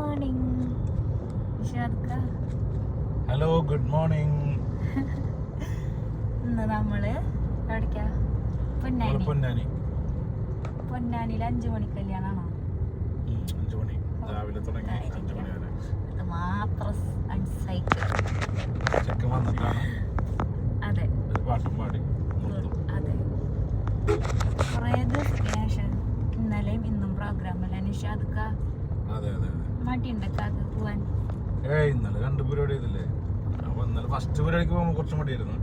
Morning hello good morning ഇന്ന് നമ്മൾ പൊന്നാനി. പൊന്നാനി. പൊന്നാനിയിൽ അഞ്ചു മണി കല്യാണമാണോ ഉം, മണി. രാവിലെ തുടങ്ങി അഞ്ച് മണി വരെ. അത് മാത്രം ചെക്കൻ വന്നിട്ടാണ് അതെ. ഒരു പാട്ടും പാടി അതെ. കുറേ ദിവസത്തിന് ശേഷം ഇന്നലെയും ഇന്നും പ്രോഗ്രാമല്ല നിഷാദ്ക്ക ഏയ് ഇന്നലെ രണ്ട് പരിപാടി ചെയ്തില്ലേ? അപ്പൊ ഇന്നലെ ഫസ്റ്റ് പരിപാടിക്ക് പോകുമ്പോൾ കുറച്ച് മടിയായിരുന്നു.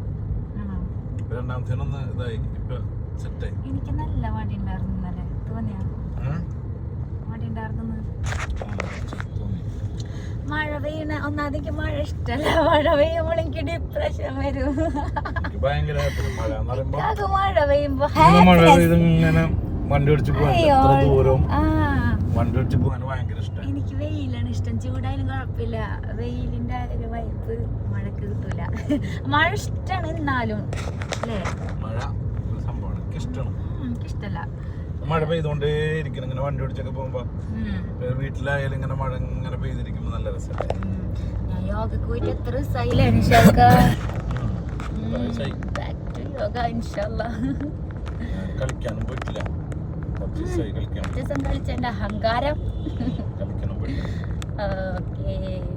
രണ്ടാമത്തേനൊന്ന് ഇതായി ഇപ്പൊ സെറ്റായി എനിക്ക് നല്ല മടി ഉണ്ടായിരുന്നു ഇന്നലെ. തോന്നിയാ? മടി ഉണ്ടായിരുന്നു മഴ പെയ്യണ ഒന്നാമത് മഴ ഇഷ്ടല്ല. മഴ പെയ്യുമ്പോൾ എനിക്ക് ഡിപ്രഷൻ വരും. മഴ പെയ്യുമ്പോ മഴ പെയ്ത് ഇങ്ങനെ വണ്ടി ഓടിച്ചു ദൂരം? വണ്ടി ഓടിച്ച് പോകാൻ ഭയങ്കര ഇഷ്ടം. എനിക്ക് വെയിലാണ് ഇഷ്ടം. ചൂടായാലും കുഴപ്പമില്ല. വെയിലിന്റെ ഒരു വൈപ്പ് മഴക്ക് കിട്ടൂല. മഴ ഇഷ്ടമാണ് എന്നാലും. അല്ലേ? മഴ സംഭവം സംഭവമാണ്. എനിക്ക് ഇഷ്ടമാണ് എനിക്ക് ഇഷ്ടല്ല. മഴ പെയ്തുകൊണ്ടേ ഇരിക്കണം. ഇങ്ങനെ വണ്ടി ഓടിച്ചൊക്കെ പോകുമ്പോ വീട്ടിലായാലും ഇങ്ങനെ മഴ ഇങ്ങനെ പെയ്തിരിക്കുമ്പോ നല്ല രസമാണ്. ഞാൻ യോഗക്ക് പോയിട്ട് എത്ര ദിവസമായില്ലേ യോഗ ഇൻഷാല്ലാ കളിക്കാനും പോയിട്ടില്ല. കളിക്കാൻ കളിച്ചെന്റെ അഹങ്കാരം